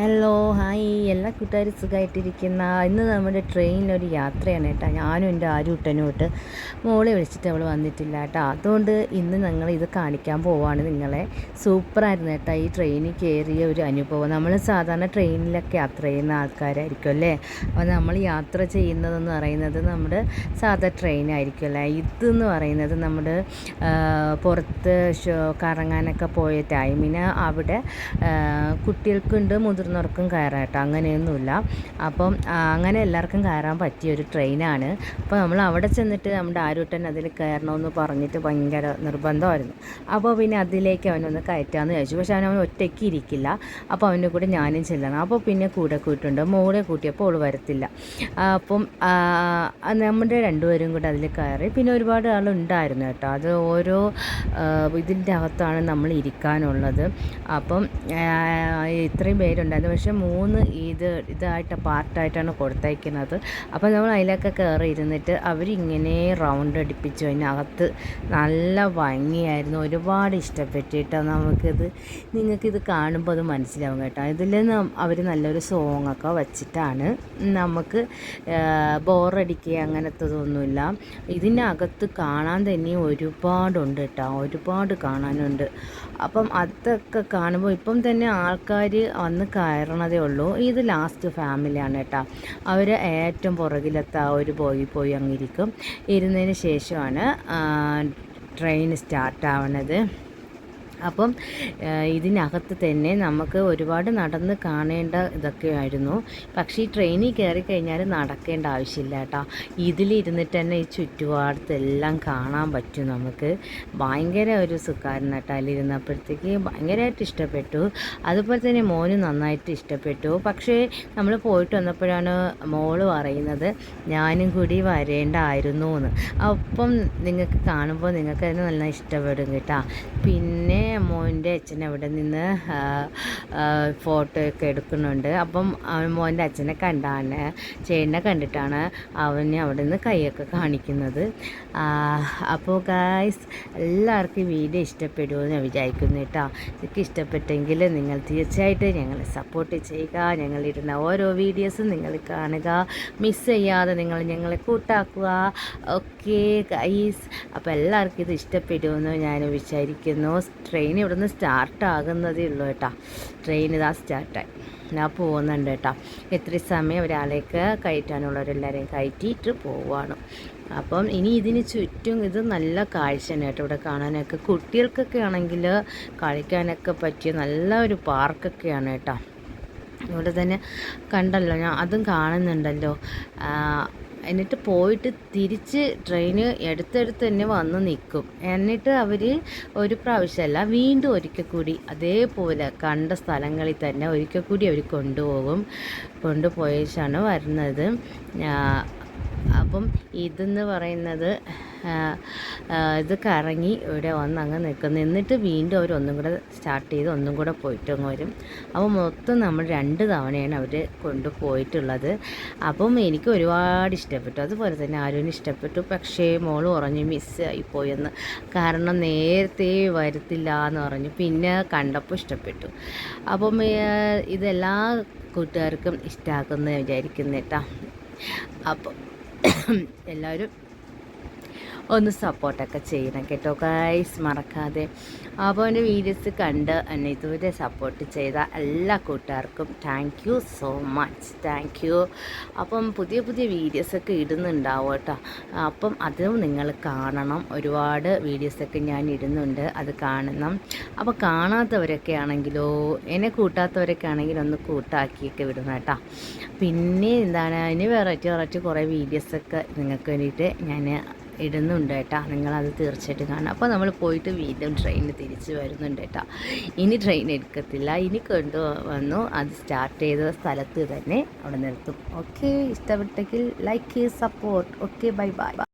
Hello hi എല്ലാ കൂട്ടുകാരും സുഖമായിട്ടിരിക്കുന്ന ഇന്ന് നമ്മുടെ ട്രെയിനിലൊരു യാത്രയാണ് കേട്ടോ. ഞാനും എന്റെ ആരുട്ടനും ഇട്ട് മോളെ വിളിച്ചിട്ട് അവൾ വന്നിട്ടില്ല കേട്ടോ. അതുകൊണ്ട് ഇന്ന് ഞങ്ങൾ ഇത് കാണിക്കാൻ പോവാണ് നിങ്ങളെ. സൂപ്പറായിരുന്നു കേട്ടോ ഈ ട്രെയിനിൽ കയറിയ ഒരു അനുഭവം. നമ്മൾ സാധാരണ ട്രെയിനിലൊക്കെ യാത്ര ചെയ്യുന്ന ആൾക്കാരായിരിക്കും അല്ലേ? അപ്പോൾ നമ്മൾ യാത്ര ചെയ്യുന്നതെന്ന് പറയുന്നത് നമ്മുടെ സാധാ ട്രെയിനായിരിക്കും അല്ലേ? ഇതെന്ന് പറയുന്നത് നമ്മുടെ പുറത്ത് കറങ്ങാനൊക്കെ പോയ ടൈമിന് അവിടെ കുട്ടികൾക്കുണ്ട് മുതിർ മുതിർന്നവർക്കും കയറാം കേട്ടോ. അങ്ങനെയൊന്നുമില്ല. അപ്പം അങ്ങനെ എല്ലാവർക്കും കയറാൻ പറ്റിയ ഒരു ട്രെയിനാണ്. അപ്പോൾ നമ്മൾ അവിടെ ചെന്നിട്ട് നമ്മുടെ ആരുട്ടൻ അതിൽ കയറണമെന്ന് പറഞ്ഞിട്ട് ഭയങ്കര നിർബന്ധമായിരുന്നു. അപ്പോൾ പിന്നെ അതിലേക്ക് അവനൊന്ന് കയറ്റാമെന്ന് ചോദിച്ചു പക്ഷേ അവൻ ഒറ്റയ്ക്ക് ഇരിക്കില്ല. അപ്പോൾ അവന്റെ കൂടെ ഞാനും ചെല്ലണം. അപ്പോൾ പിന്നെ കൂടെ കൂട്ടുണ്ട്. മോളെ കൂട്ടിയപ്പോൾ അവൾ വരത്തില്ല. അപ്പം നമ്മുടെ രണ്ടുപേരും കൂടെ അതിൽ കയറി. പിന്നെ ഒരുപാട് ആളുണ്ടായിരുന്നു കേട്ടോ. അത് ഓരോ ഇതിന്റെ അകത്താണ് നമ്മൾ ഇരിക്കാനുള്ളത്. അപ്പം ഇത്രയും പേരുണ്ട്. ഉണ്ടായിരുന്നു പക്ഷേ മൂന്ന് ഇത് ഇതായിട്ട് പാർട്ടായിട്ടാണ് കൊടുത്തയക്കുന്നത്. അപ്പോൾ നമ്മൾ അതിലൊക്കെ കയറി ഇരുന്നിട്ട് അവരിങ്ങനെ റൗണ്ട് അടിപ്പിച്ചു. അതിനകത്ത് നല്ല ഭംഗിയായിരുന്നു. ഒരുപാട് ഇഷ്ടപ്പെട്ടിട്ട് നമുക്കിത് നിങ്ങൾക്കിത് കാണുമ്പോൾ അത് മനസ്സിലാവും കേട്ടോ. ഇതിൽ അവർ നല്ലൊരു സോങ്ങൊക്കെ വച്ചിട്ടാണ് നമുക്ക് ബോറടിക്കുക അങ്ങനത്തതൊന്നുമില്ല. ഇതിനകത്ത് കാണാൻ തന്നെ ഒരുപാടുണ്ട് കേട്ടോ. ഒരുപാട് കാണാനുണ്ട്. അപ്പം അതൊക്കെ കാണുമ്പോൾ ഇപ്പം തന്നെ ആൾക്കാർ വന്ന് കയറണതേ ഉള്ളൂ. ഇത് ലാസ്റ്റ് ഫാമിലിയാണ് കേട്ടോ. അവർ ഏറ്റവും പുറകിലത്തെ ആ ഒരു പോയി പോയി അങ്ങിരിക്കും ഇരുന്നതിന് ശേഷമാണ് ട്രെയിൻ സ്റ്റാർട്ട് ആവണത്. അപ്പം ഇതിനകത്ത് തന്നെ നമുക്ക് ഒരുപാട് നടന്ന് കാണേണ്ട ഇതൊക്കെയായിരുന്നു. പക്ഷേ ഈ ട്രെയിനിൽ കയറി കഴിഞ്ഞാൽ നടക്കേണ്ട ആവശ്യമില്ല കേട്ടോ. ഇതിലിരുന്നിട്ട് തന്നെ ഈ ചുറ്റുപാടത്തെല്ലാം കാണാൻ പറ്റും നമുക്ക്. ഭയങ്കര ഒരു സുഖാരൻ കേട്ടോ അതിലിരുന്നപ്പോഴത്തേക്ക്. ഭയങ്കരമായിട്ട് ഇഷ്ടപ്പെട്ടു. അതുപോലെ തന്നെ മോന് നന്നായിട്ട് ഇഷ്ടപ്പെട്ടു. പക്ഷേ നമ്മൾ പോയിട്ട് വന്നപ്പോഴാണ് മോൾ പറയുന്നത് ഞാനും കൂടി വരേണ്ടായിരുന്നു എന്ന്. അപ്പം നിങ്ങൾക്ക് കാണുമ്പോൾ നിങ്ങൾക്ക് അതിന് നല്ല ഇഷ്ടപ്പെടും കേട്ടോ. പിന്നെ മോന്റെ അച്ഛൻ അവിടെ നിന്ന് ഫോട്ടോ ഒക്കെ എടുക്കുന്നുണ്ട്. അപ്പം അവൻ മോന്റെ അച്ഛനെ കണ്ടാണ് ചേട്ടനെ കണ്ടിട്ടാണ് അവന് അവിടെ നിന്ന് കൈയൊക്കെ കാണിക്കുന്നത്. അപ്പോൾ ഗായ്സ് എല്ലാവർക്കും വീഡിയോ ഇഷ്ടപ്പെടുമെന്ന് ഞാൻ വിചാരിക്കുന്നു കേട്ടോ. എനിക്ക് ഇഷ്ടപ്പെട്ടെങ്കിൽ നിങ്ങൾ തീർച്ചയായിട്ടും ഞങ്ങളെ സപ്പോർട്ട് ചെയ്യുക. ഞങ്ങളിടുന്ന ഓരോ വീഡിയോസും നിങ്ങൾ കാണുക. മിസ് ചെയ്യാതെ നിങ്ങൾ ഞങ്ങളെ കൂട്ടാക്കുക. ഓക്കെ ഗൈസ് അപ്പോൾ എല്ലാവർക്കും ഇത് ഇഷ്ടപ്പെടുമെന്ന് ഞാൻ വിചാരിക്കുന്നു. ട്രെയിൻ ഇവിടുന്ന് സ്റ്റാർട്ട് ആകുന്നതേ ഉള്ളൂ കേട്ടോ. ട്രെയിൻ ഇതാ സ്റ്റാർട്ടായി ഞാൻ പോകുന്നുണ്ട് കേട്ടോ. എത്ര സമയം ഒരാളേക്ക് കയറ്റാനുള്ളവരെല്ലാവരെയും കയറ്റിയിട്ട് പോവുകയാണ് അപ്പം ഇനി ഇതിന് ചുറ്റും ഇത് നല്ല കാഴ്ചയാണ് കേട്ടോ. ഇവിടെ കാണാനൊക്കെ കുട്ടികൾക്കൊക്കെ ആണെങ്കിൽ കളിക്കാനൊക്കെ പറ്റിയ നല്ല ഒരു പാർക്കൊക്കെയാണ് കേട്ടോ. ഇവിടെ തന്നെ കണ്ടല്ലോ ഞാൻ അതും കാണുന്നുണ്ടല്ലോ. എന്നിട്ട് പോയിട്ട് തിരിച്ച് ട്രെയിന് എടുത്തെടുത്ത് തന്നെ വന്ന് നിൽക്കും എന്നിട്ട് അവർ ഒരു പ്രാവശ്യമല്ല വീണ്ടും ഒരിക്കൽ കൂടി അതേപോലെ കണ്ട സ്ഥലങ്ങളിൽ തന്നെ ഒരിക്കൽ കൂടി അവർ കൊണ്ടുപോകും. കൊണ്ടുപോയേച്ചാണ് വരുന്നത്. അപ്പം ഇതെന്ന് പറയുന്നത് ഇത് കറങ്ങി ഇവിടെ വന്ന് അങ്ങ് നിൽക്കുന്നു. എന്നിട്ട് വീണ്ടും അവർ ഒന്നും കൂടെ സ്റ്റാർട്ട് ചെയ്ത് ഒന്നും കൂടെ പോയിട്ടങ്ങ് വരും. അപ്പോൾ മൊത്തം നമ്മൾ രണ്ട് തവണയാണ് അവർ കൊണ്ടുപോയിട്ടുള്ളത് അപ്പം എനിക്ക് ഒരുപാട് ഇഷ്ടപ്പെട്ടു. അതുപോലെ തന്നെ ആരും ഇഷ്ടപ്പെട്ടു. പക്ഷേ മോൾ മിസ് ആയിപ്പോയെന്ന് കാരണം നേരത്തെ വരത്തില്ല എന്ന് പറഞ്ഞു. പിന്നെ കണ്ടപ്പോൾ ഇഷ്ടപ്പെട്ടു. അപ്പം ഇതെല്ലാ കൂട്ടുകാർക്കും ഇഷ്ടമാക്കുമെന്ന് വിചാരിക്കുന്നേട്ടാ അപ്പം എല്ലാവരും ഒന്ന് സപ്പോർട്ടൊക്കെ ചെയ്യണം കേട്ടോ. ഗൈസ് മറക്കാതെ. അപ്പോൾ എന്റെ വീഡിയോസ് കണ്ട് എന്നെ ഇതുവരെ സപ്പോർട്ട് ചെയ്ത എല്ലാ കൂട്ടുകാർക്കും thank you so much thank you അപ്പം പുതിയ പുതിയ വീഡിയോസൊക്കെ ഇടുന്നുണ്ടാവും കേട്ടോ. അപ്പം അതും നിങ്ങൾ കാണണം. ഒരുപാട് വീഡിയോസൊക്കെ ഞാൻ ഇടുന്നുണ്ട്. അത് കാണണം. അപ്പോൾ കാണാത്തവരൊക്കെ ആണെങ്കിലോ എന്നെ കൂട്ടാത്തവരൊക്കെ ആണെങ്കിൽ ഒന്ന് കൂട്ടാക്കിയൊക്കെ വിടണം കേട്ടോ. പിന്നെ എന്താണ് അതിന് വെറൈറ്റി വെറൈറ്റി കുറേ വീഡിയോസൊക്കെ നിങ്ങൾക്ക് വേണ്ടിയിട്ട് ഞാൻ ഇടുന്നുണ്ട് കേട്ടോ. നിങ്ങളത് തീർച്ചയായിട്ടും കാണാം അപ്പോൾ നമ്മൾ പോയിട്ട് വീണ്ടും ട്രെയിനിൽ തിരിച്ച് വരുന്നുണ്ട് കേട്ടോ. ഇനി ട്രെയിൻ എടുക്കത്തില്ല. ഇനി കൊണ്ടു വന്നു അത് സ്റ്റാർട്ട് ചെയ്ത സ്ഥലത്ത് തന്നെ അവിടെ നിർത്തും. ഓക്കെ ഇഷ്ടപ്പെട്ടെങ്കിൽ like support okay bye bye